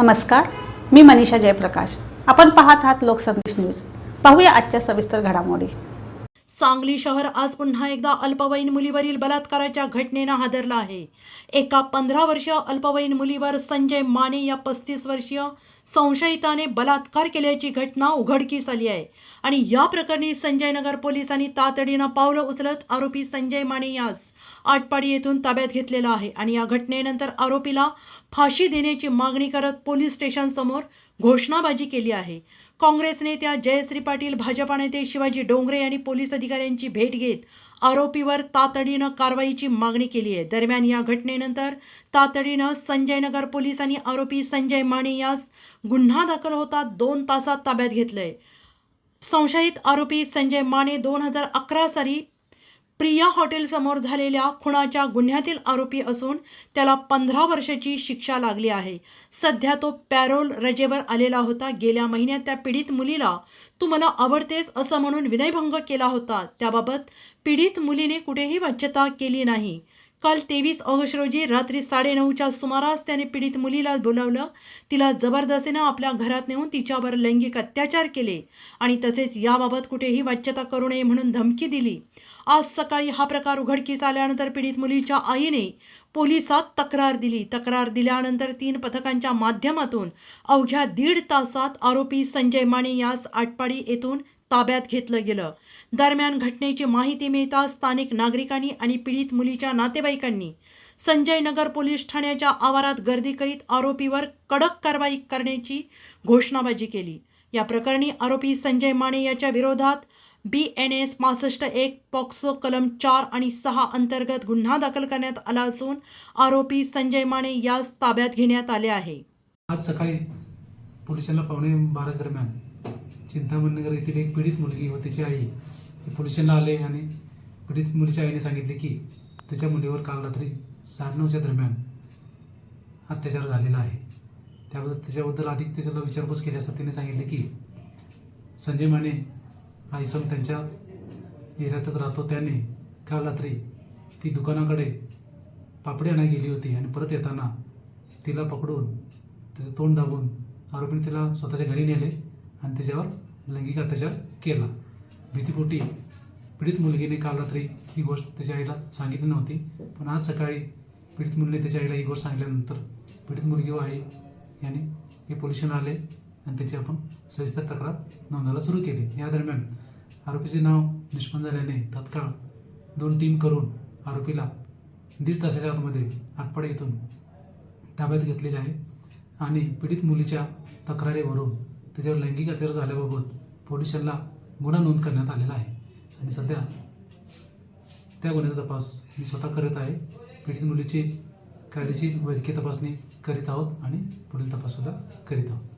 नमस्कार मी मनीषा जयप्रकाश. आपण पाहत आहात लोकसंदेश न्यूज. पाहूया आजच्या सविस्तर घडामोडी. सांगली शहर आज पुन्हा एकदा अल्पवयीन मुलीवरील बलात्काराच्या घटनेनं हादरला आहे. एका पंधरा वर्षीय अल्पवयीन मुलीवर संजय माने या पस्तीस वर्षीय संशयिताने बलात्कार केल्याची घटना उघडकीस आली आहे. आणि या प्रकरणी संजयनगर पोलिसांनी तातडीनं पावलं उचलत आरोपी संजय माने यास आटपाडी येथून ताब्यात घेतलेला आहे. आणि या घटनेनंतर आरोपीला फाशी देण्याची मागणी करत पोलीस स्टेशनसमोर घोषणाबाजी केली आहे. काँग्रेस नेत्या जयश्री पाटील भाजपा नेते शिवाजी डोंगरे यांनी पोलीस अधिकाऱ्यांची भेट घेत आरोपीवर तातडीनं कारवाईची मागणी केली आहे. दरम्यान या घटनेनंतर तातडीनं संजयनगर पोलिसांनी आरोपी संजय माने यास गुन्हा दाखल होता दोन तासात ताब्यात घेतलंय. संशयित आरोपी संजय माने दोन हजार अकरा साली प्रिया हॉटेलसमोर झालेल्या खुणाच्या गुन्ह्यातील आरोपी असून त्याला पंधरा वर्षाची शिक्षा लागली आहे. सध्या तो पॅरोल रजेवर आलेला होता. गेल्या महिन्यात त्या पीडित मुलीला तू मला आवडतेस असं म्हणून विनयभंग केला होता. त्याबाबत पीडित मुलीने कुठेही वाच्यता केली नाही. काल तेवीस ऑगस्ट रोजी रात्री साडेनऊच्या सुमारास त्याने पीडित मुलीला बोलावलं. तिला जबरदस्तीनं आपल्या घरात नेऊन तिच्यावर लैंगिक अत्याचार केले आणि तसेच याबाबत कुठेही वाच्यता करू नये म्हणून धमकी दिली. आज सकाळी हा प्रकार उघडकीस आल्यानंतर पीडित मुलीच्या आईने पोलिसात तक्रार दिली. तक्रार दिल्यानंतर तीन पथकांच्या माध्यमातून अवघ्या दीड तासात आरोपी संजय माने यास आटपाडी येथून ताब्यात घेतलं गेलं. दरम्यान घटनेची माहिती मिळताच स्थानिक नागरिकांनी आणि पीडित मुलीच्या नातेवाईकांनी संजय नगर पोलीस ठाण्याच्या आवारात गर्दी करीत आरोपीवर कडक कारवाई करण्याची घोषणाबाजी केली. या प्रकरणी आरोपी संजय माने याच्या विरोधात बी एन एस पासष्ट एक पॉक्सो कलम चार आणि सहा अंतर्गत गुन्हा दाखल करण्यात आला असून आरोपी संजय माने यास ताब्यात घेण्यात आले आहे. आज सकाळी पोलिसांना पावणे बारा दरम्यान चिंतामणनगर येथील एक पीडित मुलगी व तिची आई पोलिसांना आले आणि पीडित मुलीच्या आईने सांगितले की तिच्या मुलीवर काल रात्री साडेनऊच्या दरम्यान अत्याचार झालेला आहे. त्याबद्दल त्याच्याबद्दल अधिक त्याच्याला विचारपूस केली असता तिने सांगितले की संजय माने हा इसम त्यांच्या एरियातच राहतो. त्याने काल रात्री ती दुकानाकडे पापडी आणायला गेली होती आणि परत येताना तिला पकडून त्याचं तोंड दाबून आरोपीने तिला स्वतःच्या घरी नेले आणि त्याच्यावर लैंगिक अत्याचार केला. भीतीपोटी पीडित मुलगीने काल रात्री ही गोष्ट त्याच्या आईला सांगितली नव्हती पण आज सकाळी पीडित मुलीने त्याच्या आईला ही गोष्ट सांगितल्यानंतर पीडित मुलगी व आई यांनी हे पोलिशन आले. आणि त्याची आपण सविस्तर तक्रार नोंदवायला सुरू केली. या दरम्यान आरोपीचे नाव निष्पन्न झाल्याने तत्काळ दोन टीम करून आरोपीला दीड तासाच्या आतमध्ये आटपाडे येथून ताब्यात घेतलेले आहे आणि पीडित मुलीच्या तक्रारीवरून त्याच्यावर लैंगिक अत्याचार झाल्याबाबत पोलिसांना गुन्हा नोंद करण्यात आलेला आहे. आणि सध्या त्या गुन्ह्याचा तपास मी स्वतः करत आहे. पीडित मुलीची कायदेशीर वैद्यकीय तपासणी करीत आहोत आणि पुढील तपाससुद्धा करीत आहोत.